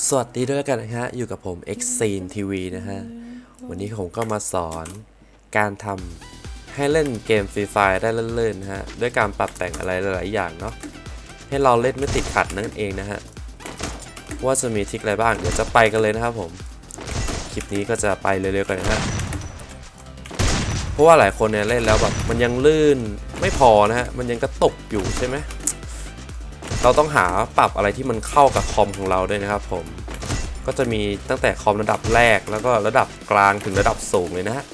สวัสดีด้วยกันนะฮะ อยู่กับผม x c e n TV นะฮะ วันนี้ผมก็มาสอนการทำให้เล่นเกมฟรีไฟได้เล่นๆนะฮะ ด้วยการปรับแต่งอะไรหลายๆอย่างเนาะ ให้เราเล่นไม่ติดขัดนั่นเองนะฮะ ว่าจะมีทริคอะไรบ้าง เดี๋ยวจะไปกันเลยนะครับผม คลิปนี้ก็จะไปเร็วๆกันนะฮะ เพราะว่าหลายคนเนี่ยเล่นแล้วแบบมันยังลื่นไม่พอนะฮะ มันยังกระตุกอยู่ใช่ไหม เราต้องหาปรับอะไรที่มันเข้ากับคอมของเราด้วยนะครับผมก็จะมีตั้งแต่คอมระดับแรกแล้วก็ระดับกลางถึงระดับสูงเลยนะฮะ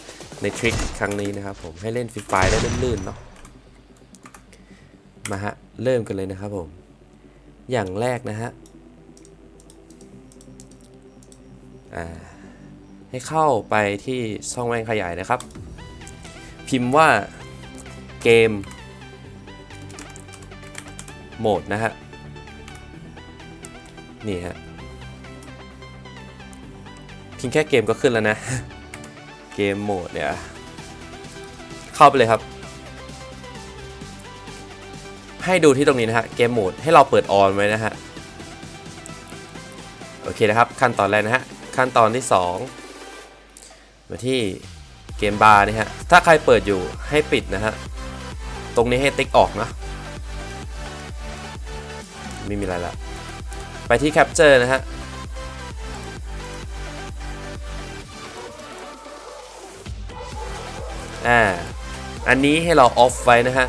ในทริคครั้งนี้นะครับผมให้เล่นฟรีไฟได้ลื่นๆเนาะมาฮะเริ่มกันเลยนะครับผมอย่างแรกนะฮะให้เข้าไปที่ช่องแว่นขยายนะครับ พิมพ์ว่าเกมโหมดนะฮะ นี่ฮะเพียงแค่เกมก็ขึ้นแล้วนะ เกมโหมดเนี่ยเข้าไปเลยครับ ให้ดูที่ตรงนี้นะฮะเกมโหมดให้เราเปิดออนไว้นะฮะโอเคนะครับขั้นตอนแรกนะฮะขั้นตอนที่ 2 มาที่เกมบาร์นะฮะถ้าใครเปิดอยู่ให้ปิดนะฮะตรงนี้ให้ติ๊กออกนะไม่มีอะไรละ ไปที่ Capture นะฮะอ่าอันนี้ให้เราออฟไว้นะฮะ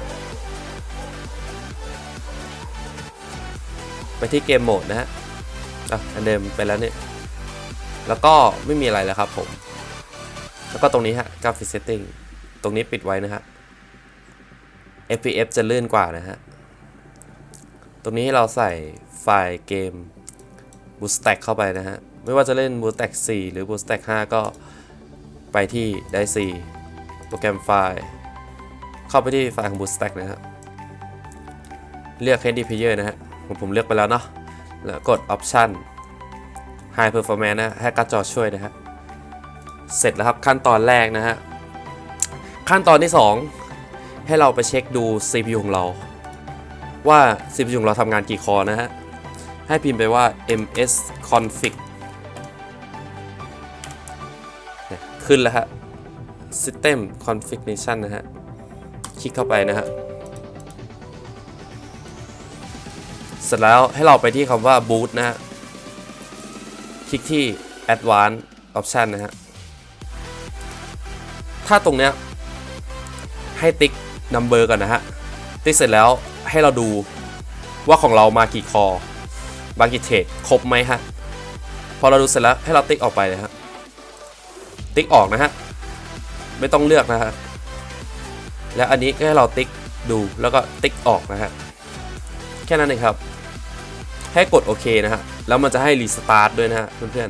ไปที่เกมโหมดนะฮะอะอันเดิมไปแล้วเนี่ย แล้วก็ไม่มีอะไรแล้วครับผม แล้วก็ตรงนี้ฮะ Graphic Setting ตรงนี้ปิดไว้นะฮะ FPS จะเลื่อนกว่านะฮะ รงนี้ให้เราใส่ไฟล์เกม BoostStack เข้าไปนะฮะ ไม่ว่าจะเล่น BoostStack 4 หรือ BoostStack 5 ก็ไปที่ได้4โปรแกรมไฟล์ เข้าไปที่ไฟล์ของ BoostStack นะฮะ เลือก HD Player นะฮะผมผมเลือกไปแล้วเนาะ แล้วกด Option High Performance นะฮะให้การ์ดจอช่วยนะฮะ เสร็จแล้วครับขั้นตอนแรกนะฮะ ขั้นตอนที่ 2 ให้เราไปเช็คดู CPU ของเรา ว่า CPU ของเราทำงานกี่คอนะฮะ ให้พิมพ์ไปว่า ms config ขึ้นแล้วฮะ system configuration นะฮะ คลิกเข้าไปนะฮะ เสร็จแล้วให้เราไปที่คำว่า boot นะฮะ คลิกที่ advanced option นะฮะ ถ้าตรงเนี้ยให้ติ๊ก number ก่อนนะฮะ ติ๊กเสร็จแล้ว ให้เราดูว่าของเรามากี่คอบางกี่เทรดครบไหมฮะ พอเราดูเสร็จแล้วให้เราติ๊กออกไปเลยฮะ ติ๊กออกนะฮะ ไม่ต้องเลือกนะฮะ แล้วอันนี้ก็ให้เราติ๊กดูแล้วก็ติ๊กออกนะฮะ แค่นั้นเองครับ ให้กดโอเคนะฮะ แล้วมันจะให้รีสตาร์ทด้วยนะฮะเพื่อน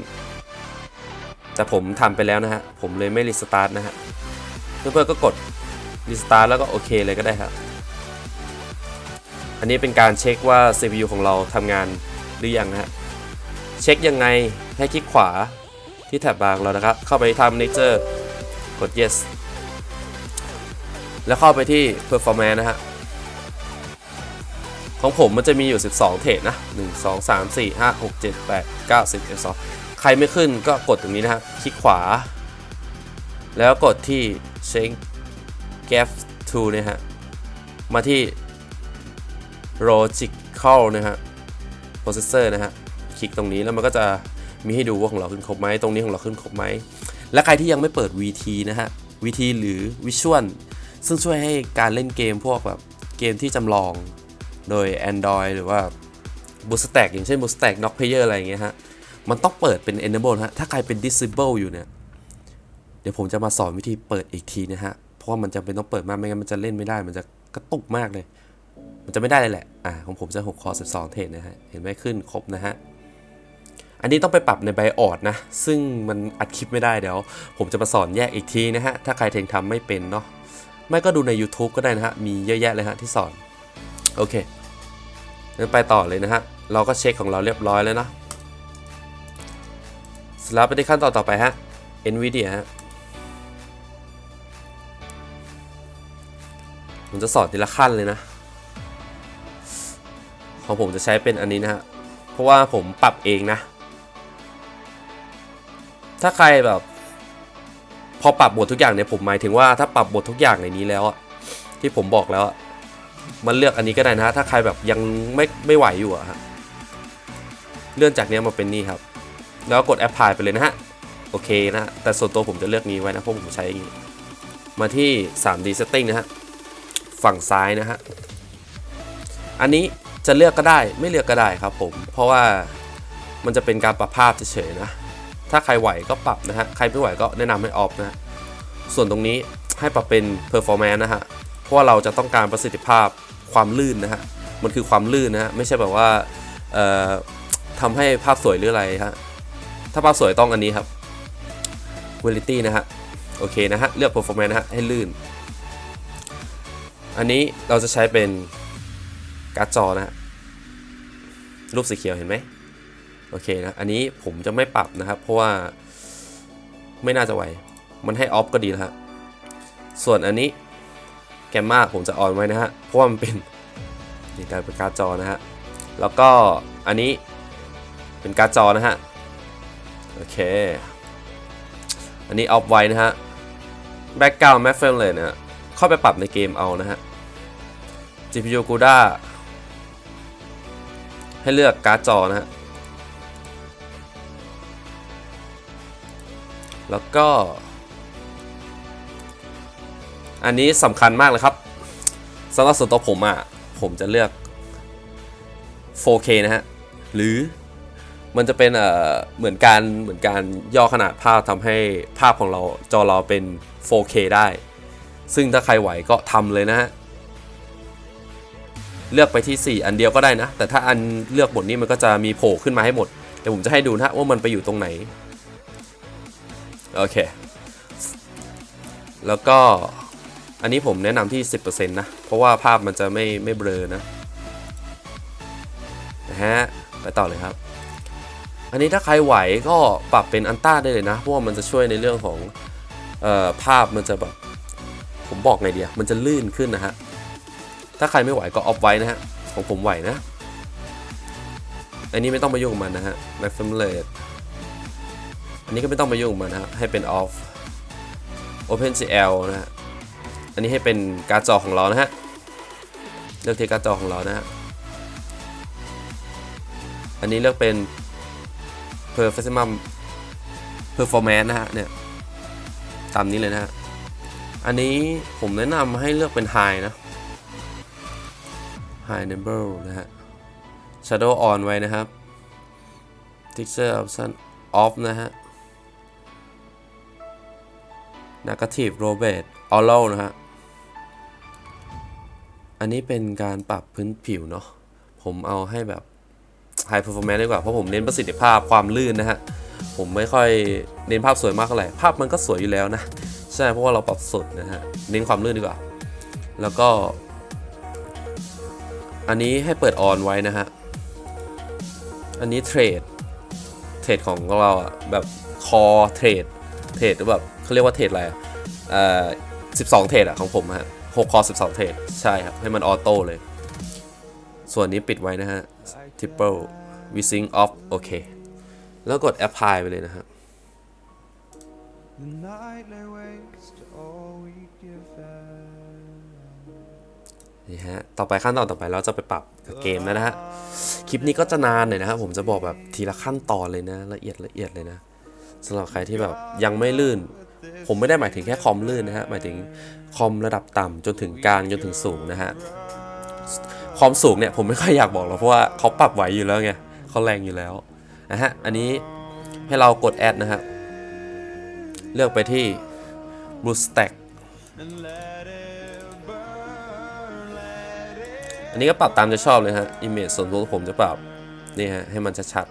ๆ แต่ผมทำไปแล้วนะฮะ ผมเลยไม่รีสตาร์ทนะฮะ เพื่อนๆก็กดรีสตาร์ทแล้วก็โอเคเลยก็ได้ครับ อันนี้เป็นการเช็คว่า CPU ของเราทำงานหรือยังนะฮะ เช็คยังไงให้คลิกขวาที่แท็บบาร์เรานะครับ เข้าไปที่ Time Manager กด yes แล้วเข้าไปที่ Performance นะฮะ ของผมมันจะมีอยู่ 12 เทรดนะ 1 2 3 4 5 6 7 8 9 10 11 12ใครไม่ขึ้นก็กดตรงนี้นะฮะ คลิกขวา แล้วกดที่ change gap to เนี่ยฮะ มาที่ logical นะฮะ processor นะฮะ คลิกตรงนี้แล้วมันก็จะมีให้ดูว่าของเราขึ้นครบไหมตรงนี้ของเราขึ้นครบไหม และใครที่ยังไม่เปิด VT นะฮะ VT หรือ Visual ซึ่งช่วยให้การเล่นเกมพวกแบบเกมที่จำลองโดย Android หรือว่า BoostStack อย่างเช่น BoostStack n o c k Player อะไรอย่างเงี้ยฮะ มันต้องเปิดเป็น Enable ฮะ ถ้าใครเป็น Disable อยู่เนี่ย เดี๋ยวผมจะมาสอนวิธีเปิดอีกทีนะฮะ เพราะว่ามันจำเป็นต้องเปิดมาก ไม่งั้นมันจะเล่นไม่ได้ มันจะกระตุกมากเลย มันจะไม่ได้เลยแหละ อ่าของผมจะ6คอ12 เทรดนะฮะ เห็นไหมขึ้นครบนะฮะ อันนี้ต้องไปปรับในไบออดนะ ซึ่งมันอัดคลิปไม่ได้เดี๋ยว ผมจะมาสอนแยกอีกทีนะฮะ ถ้าใครเทงทำไม่เป็นเนาะ ไม่ก็ดูใน YouTube ก็ได้นะฮะ มีเยอะแยะเลยฮะที่สอน โอเคงั้นไปต่อเลยนะฮะ เราก็เช็คของเราเรียบร้อยแล้วเนาะสล้วไปที่ขั้นตอนต่อไปฮะ NVIDIA ฮะผมจะสอนทีละขั้นเลยนะ ของผมจะใช้เป็นอันนี้นะฮะ เพราะว่าผมปรับเองนะ ถ้าใครแบบ พอปรับบททุกอย่างเนี่ยผมหมายถึงว่าถ้าปรับบททุกอย่างในนี้แล้วอะที่ผมบอกแล้วอะมันเลือกอันนี้ก็ได้นะฮะถ้าใครแบบยังไม่ไม่ไหวอยู่อะฮะเลื่อนจากเนี้ยมาเป็นนี่ครับ แล้วกดแอปพลายไปเลยนะฮะโอเคนะฮะแต่ส่วนตัวผมจะเลือกนี้ไว้นะเพราะผมใช้อย่างนี้มาที่ 3D setting นะฮะ ฝั่งซ้ายนะฮะ อันนี้ จะเลือกก็ได้ไม่เลือกก็ได้ครับผม เพราะว่ามันจะเป็นการปรับภาพเฉยๆนะ ถ้าใครไหวก็ปรับนะฮะ ใครไม่ไหวก็แนะนำให้ออฟนะ ส่วนตรงนี้ให้ปรับเป็น performance นะฮะ เพราะว่าเราจะต้องการประสิทธิภาพความลื่นนะฮะ มันคือความลื่นนะฮะ ไม่ใช่แบบว่าเอ่อทำให้ภาพสวยหรืออะไรฮะ ถ้าภาพสวยต้องอันนี้ครับ quality นะฮะ โอเคนะฮะ เลือก performance นะฮะ ให้ลื่น อันนี้เราจะใช้เป็นการ์ดจอนะฮะ รูปสีเขียวเห็นไหมโอเคนะ อันนี้ผมจะไม่ปรับนะครับ เพราะว่าไม่น่าจะไหว มันให้ออฟก็ดีแล้วฮะ ส่วนอันนี้แกมมาผมจะออนไว้นะฮะ เพราะว่ามันเป็นนี่การเป็นการ์ดจอนะฮะ แล้วก็อันนี้เป็นการ์ดจอนะฮะ โอเค อันนี้ออฟไว้นะฮะแบ็กกราวด์แมฟเฟลเลยนะฮะ เข้าไปปรับในเกมเอานะฮะ GPU CUDA ให้เลือกการ์ดจอนะฮะแล้วก็ อันนี้สำคัญมากเลยครับสำหรับส่วนตัวผมอะ ผมจะเลือก 4K นะฮะ หรือมันจะเป็นเอ่อเหมือนการเหมือนการย่อขนาดภาพทำให้ภาพของเราจอเราเป็น 4K ได้ ซึ่งถ้าใครไหวก็ทำเลยนะฮะ เลือกไปที่ 4 อันเดียวก็ได้นะ แต่ถ้าอันเลือกหมดนี้มันก็จะมีโผล่ขึ้นมาให้หมด เดี๋ยวผมจะให้ดูนะว่ามันไปอยู่ตรงไหน โอเค แล้วก็อันนี้ผมแนะนำที่ 10%นะ เพราะว่าภาพมันจะไม่ไม่เบลอนะนะฮะ ไปต่อเลยครับ อันนี้ถ้าใครไหวก็ปรับเป็นอันต้าได้เลยนะ เพราะว่ามันจะช่วยในเรื่องของเอ่อภาพมันจะแบบ ผมบอกไงเดียมันจะลื่นขึ้นนะฮะ ถ้าใครไม่ไหวก็ออฟไว้นะฮะ ของผมไหวนะ อันนี้ไม่ต้องมายุ่งมันนะฮะ Max Frame Rate อันนี้ก็ไม่ต้องมายุ่งมันนะฮะ ให้เป็น off OpenCL นะฮะ อันนี้ให้เป็นการ์ดจอของเรานะฮะ เลือกที่การ์ดจอของเรานะฮะ อันนี้เลือกเป็น Perfectimum Performance นะฮะ เนี่ย ตามนี้เลยนะฮะ อันนี้ผมแนะนำให้เลือกเป็น High นะ High Number นะฮะ Shadow on ไว้นะครับ Texture option off นะฮะ Negative Robert Oral นะฮะ อันนี้เป็นการปรับพื้นผิวเนาะ ผมเอาให้แบบ High Performance ดีกว่า เพราะผมเน้นประสิทธิภาพความลื่นนะฮะ ผมไม่ค่อยเน้นภาพสวยมากเท่าไหร่ ภาพมันก็สวยอยู่แล้วนะ ใช่ เพราะว่าเราปรับสุดนะฮะ เน้นความลื่นดีกว่า แล้วก็ อันนี้ให้เปิดออนไว้นะฮะ อันนี้เทรด เทรดของเราอะแบบคอเทรด เทรดหรือแบบเขาเรียกว่าเทรดอะไรอะเอ่อ12เทรดอะของผมฮะ6คอ12เทรด ใช่ครับ ให้มันออโต้เลย ส่วนนี้ปิดไว้นะฮะ triple v sync off โอเค แล้วกด apply ไปเลยนะฮะ The นี่ฮะ ต่อไปขั้นตอนต่อไปเราจะไปปรับเกมแล้วนะฮะ คลิปนี้ก็จะนานหน่อยนะครับผมจะบอกแบบทีละขั้นตอนเลยนะ ละเอียดละเอียดเลยนะสำหรับใครที่แบบยังไม่ลื่น ผมไม่ได้หมายถึงแค่คอมลื่นนะฮะ หมายถึงคอมระดับต่ำจนถึงกลางจนถึงสูงนะฮะ คอมสูงเนี่ยผมไม่ค่อยอยากบอกหรอกเพราะว่าเขาปรับไหวอยู่แล้วไงเขาแรงอยู่แล้วนะฮะ อันนี้ให้เรากดแอดนะฮะ เลือกไปที่ Blue Stack อันนี้ก็ปรับตามจะชอบเลยฮะ Image ส่วนตัวผมจะปรับนี่ฮะให้มันชัด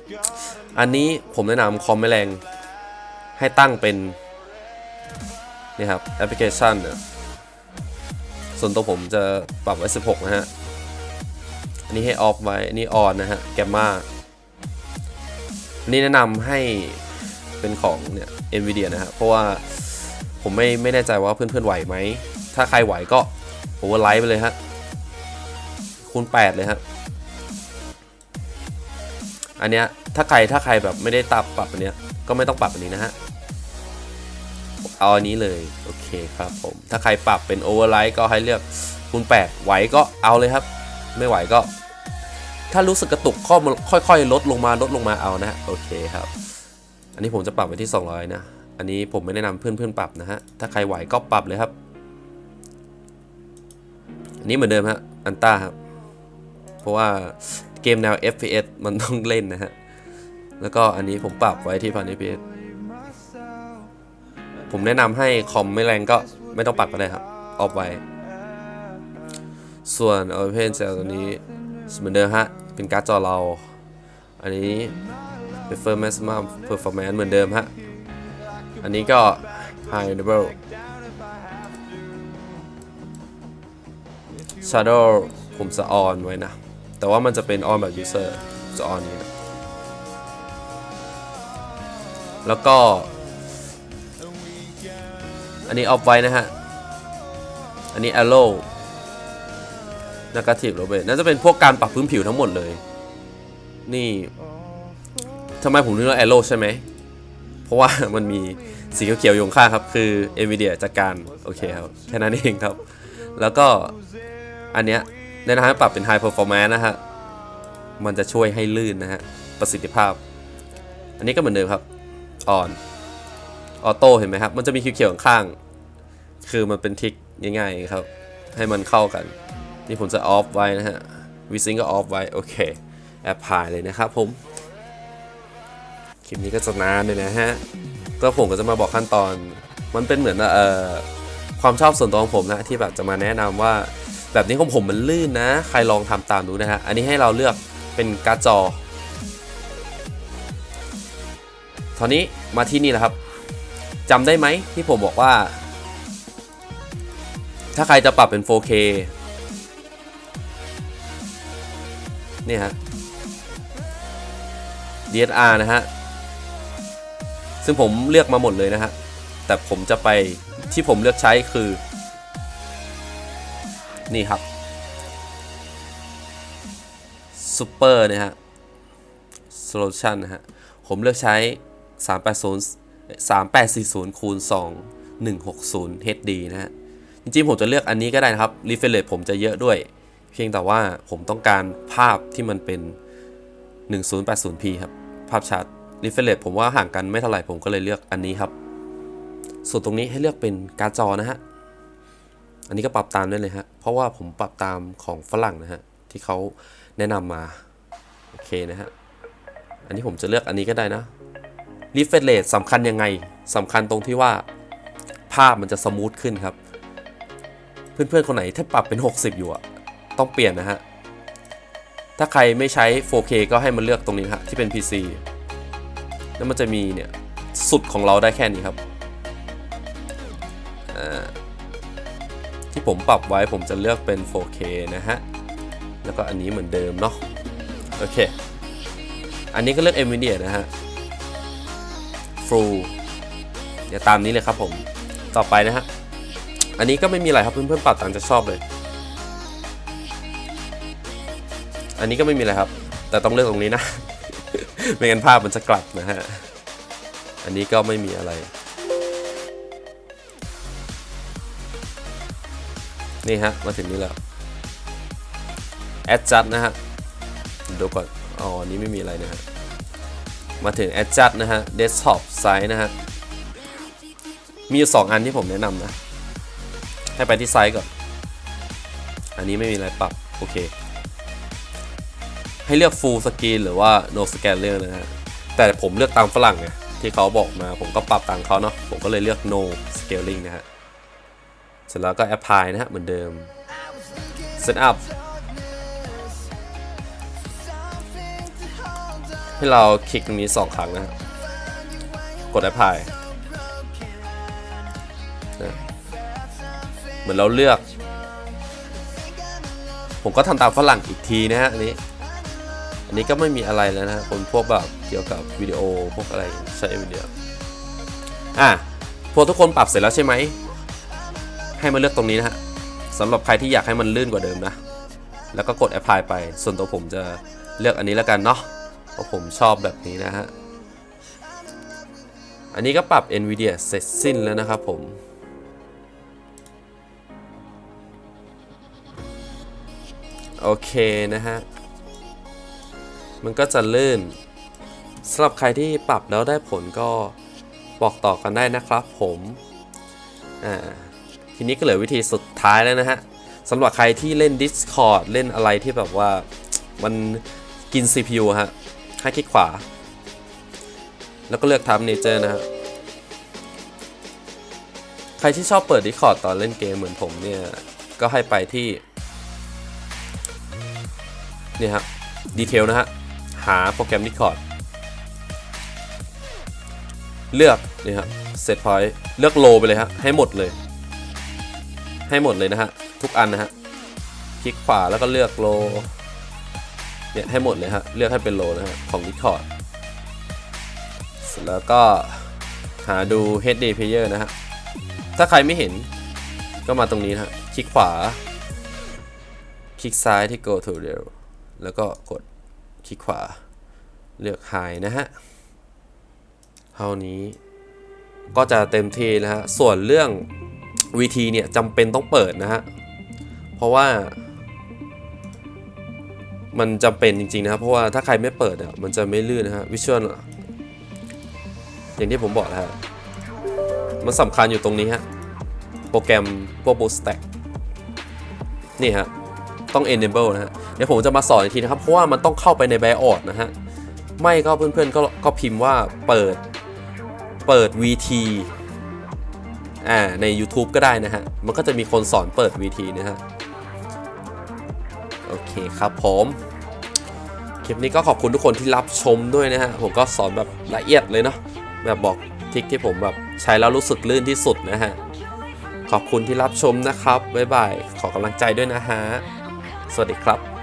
ๆ อันนี้ผมแนะนำคอมไม่แรงให้ตั้งเป็นนี่ครับแอปพลิเคชันเนี่ยส่วนตัวผมจะปรับไว้ 16 นะฮะ อันนี้ให้ออฟไว้ อันนี้ออนนะฮะ แกมมาอันนี้แนะนำให้เป็นของเนี่ย NVIDIA นะฮะ เพราะว่าผมไม่ไม่แน่ใจว่าเพื่อนๆไหวไหม ถ้าใครไหวก็โอเวอร์ไลท์ไปเลยฮะ คูณ 8 เลยฮะอันเนี้ยถ้าใครถ้าใครแบบไม่ได้ตับปรับอันเนี้ยก็ไม่ต้องปรับอันนี้นะฮะเอาอันนี้เลยโอเคครับผมถ้าใครปรับเป็นโอเวอร์ไลท์ก็ให้เลือกคูณ 8 ไหวก็เอาเลยครับ ไม่ไหวก็ ถ้ารู้สึกกระตุกข้อมค่อย ๆ ลดลงมาลดลงมาเอานะฮะโอเคครับ อันนี้ผมจะปรับไปที่ 200 นะ อันนี้ผมไม่แนะนำเพื่อนๆปรับนะฮะถ้าใครไหวก็ปรับเลยครับ อันนี้เหมือนเดิมฮะอันต้าครับ เพราะว่าเกมแนว FPS มันต้องเล่นนะฮะ แล้วก็อันนี้ผมปรับไว้ที่พัน FPS ผมแนะนำให้คอมไม่แรงก็ไม่ต้องปรับก็ได้ครับ ออฟไว้ ส่วน Open Cell ตัวนี้เหมือนเดิมฮะ เป็นการ์ดจอเรา อันนี้ Prefer Maximum Performance เหมือนเดิมฮะ อันนี้ก็ High Level Shadow ผมจะออนไว้นะ แต่ว่ามันจะเป็นออนแบบ User จะออนนี้นะแล้วก็ อันนี้ออฟไว้นะฮะ อันนี้ Arrow Negative โรเบน่าจะเป็นพวกการปรับพื้นผิวทั้งหมดเลย นี่ทำไมผมเลือก Arrow ใช่ไหม เพราะว่ามันมีสีเขียวๆอยู่ข้างครับ คือ NVIDIA จัดการ โอเคครับ แค่นั้นเองครับ แล้วก็อันเนี้ย แนะนำให้ปรับเป็น High Performance นะฮะ มันจะช่วยให้ลื่นนะฮะ ประสิทธิภาพ อันนี้ก็เหมือนเดิมครับออน ออโต้เห็นไหมครับ มันจะมีเขียวๆข้าง คือมันเป็นทิกง่ายๆครับ ให้มันเข้ากัน นี่ผมจะออฟไว้นะฮะวิซิงก็ออฟไว้ โอเค แอปพลายเลยนะครับผม คลิปนี้ก็จะนานเลยนะฮะ ก็ผมก็จะมาบอกขั้นตอน มันเป็นเหมือนเอ่อความชอบส่วนตัวของผมนะที่แบบจะมาแนะนำว่า แบบนี้ของผมมันลื่นนะ ใครลองทำตามดูนะฮะ อันนี้ให้เราเลือกเป็นการ์ดจอตอนนี้มาที่นี่แหละครับจำได้ไหมที่ผมบอกว่า ถ้าใครจะปรับเป็น 4K นี่ฮะ DSR นะฮะ ซึ่งผมเลือกมาหมดเลยนะฮะ แต่ผมจะไปที่ผมเลือกใช้คือ นี่ครับ Super นะฮะ Solution นะฮะ ผมเลือกใช้ 380 3840คูณ2 160 HD นะฮะ จริงๆ ผมจะเลือกอันนี้ก็ได้นะครับ refresh rate ผมจะเยอะด้วย เพียงแต่ว่าผมต้องการภาพที่มันเป็น 1080p ครับ ภาพชัด refresh rate ผมว่าห่างกันไม่เท่าไหร่ผมก็เลยเลือกอันนี้ครับ ส่วนตรงนี้ให้เลือกเป็นการ์ดจอนะฮะ อันนี้ก็ปรับตามได้เลยฮะ เพราะว่าผมปรับตามของฝรั่งนะฮะ ที่เขาแนะนำมา โอเคนะฮะ อันนี้ผมจะเลือกอันนี้ก็ได้นะรีเฟรชเรทสำคัญยังไงสำคัญตรงที่ว่าภาพมันจะสมูทขึ้นครับ เพื่อนๆ คนไหนถ้าปรับเป็น 60 อยู่อะต้องเปลี่ยนนะฮะ ถ้าใครไม่ใช้ 4K ก็ให้มันเลือกตรงนี้ฮะที่เป็น PC แล้วมันจะมีเนี่ย สุดของเราได้แค่นี้ครับอ่า ที่ผมปรับไว้ผมจะเลือกเป็น 4K นะฮะ แล้วก็อันนี้เหมือนเดิมเนาะ โอเค อันนี้ก็เลือก NVIDIA นะฮะ Full เดี๋ยวตามนี้เลยครับผม ต่อไปนะฮะ อันนี้ก็ไม่มีอะไรครับเพื่อนๆปรับตามจะชอบเลย อันนี้ก็ไม่มีอะไรครับ แต่ต้องเลือกตรงนี้นะ ไม่งั้นภาพมันจะกลับนะฮะ อันนี้ก็ไม่มีอะไร นี่ฮะ มาถึงนี้แล้ว adjust นะฮะดูก่อน อ๋อ นี้ไม่มีอะไรนะฮะ มาถึง adjust นะฮะ desktop size นะฮะ มีอยู่ 2 อันที่ผมแนะนำนะ ให้ไปที่ไซส์ก่อน อันนี้ไม่มีอะไรปรับ โอเค ให้เลือก full screen หรือว่า no scan เลือกนะฮะ แต่ผมเลือกตามฝรั่งไงที่เขาบอกมา ผมก็ปรับตามเขาเนาะ ผมก็เลยเลือก no scaling นะฮะ เสร็จแล้วก็ apply นะฮะเหมือนเดิม set up ให้เราคลิกตรงนี้ 2 ครั้งนะกด apply นะเหมือนเราเลือก ผมก็ทำตามฝรั่งอีกทีนะฮะอันนี้ อันนี้ก็ไม่มีอะไรแล้วนะฮะคนพวกแบบเกี่ยวกับวิดีโอพวกอะไรใช้วิดีโออะพวกทุกคนปรับเสร็จแล้วใช่ไหม ให้มาเลือกตรงนี้นะฮะสำหรับใครที่อยากให้มันลื่นกว่าเดิมนะ แล้วก็กด apply ไป ส่วนตัวผมจะเลือกอันนี้แล้วกันเนาะ เพราะผมชอบแบบนี้นะฮะ อันนี้ก็ปรับ NVIDIA เสร็จสิ้นแล้วนะครับผม โอเคนะฮะ มันก็จะลื่นสำหรับใครที่ปรับแล้วได้ผลก็บอกต่อกันได้นะครับผม อ่า ทีนี้ก็เหลือวิธีสุดท้ายแล้วนะฮะสำหรับใครที่เล่น Discord เล่นอะไรที่แบบว่ามันกิน CPU ฮะให้คลิกขวา แล้วก็เลือกทับเนเจอร์นะฮะใครที่ชอบเปิด Discord ตอนเล่นเกมเหมือนผมเนี่ย ก็ให้ไปที่นี่ฮะดีเทลนะฮะ หาโปรแกรม Discord เลือกนี่ฮะ set point เลือกโลไปเลยฮะให้หมดเลย ให้หมดเลยนะฮะ ทุกอันนะฮะ คลิกขวาแล้วก็เลือกโล เนี่ยให้หมดเลยฮะ เลือกให้เป็นโลนะฮะ ของ Discord เสร็จแล้วก็หาดู HD player นะฮะ ถ้าใครไม่เห็นก็มาตรงนี้นะฮะ คลิกขวา คลิกซ้ายที่ go to rail แล้วก็กดคลิกขวา เลือก high นะฮะเท่านี้ก็จะเต็มที่นะฮะ ส่วนเรื่อง VT เนี่ยจำเป็นต้องเปิดนะฮะ เพราะว่า มันจำเป็นจริงๆนะครับ เพราะว่าถ้าใครไม่เปิดอะมันจะไม่ลื่นนะฮะวิชวลอย่างที่ผมบอกนะฮะมันสำคัญอยู่ตรงนี้ฮะ โปรแกรมพวก Bootstrap นี่ฮะ ต้อง enable นะฮะ เดี๋ยวผมจะมาสอนอีกทีนะครับ เพราะว่ามันต้องเข้าไปใน BIOS นะฮะ ไม่ก็เพื่อนๆก็ก็พิมพ์ว่าเปิด เปิด VT อ่าใน YouTube ก็ได้นะฮะ มันก็จะมีคนสอนเปิด VT นะฮะ โอเคครับผม คลิปนี้ก็ขอบคุณทุกคนที่รับชมด้วยนะฮะ ผมก็สอนแบบละเอียดเลยเนาะแบบบอกทริคที่ผมแบบใช้แล้วรู้สึกลื่นที่สุดนะฮะ ขอบคุณที่รับชมนะครับ บ๊ายบาย ขอกำลังใจด้วยนะฮะ สวัสดีครับ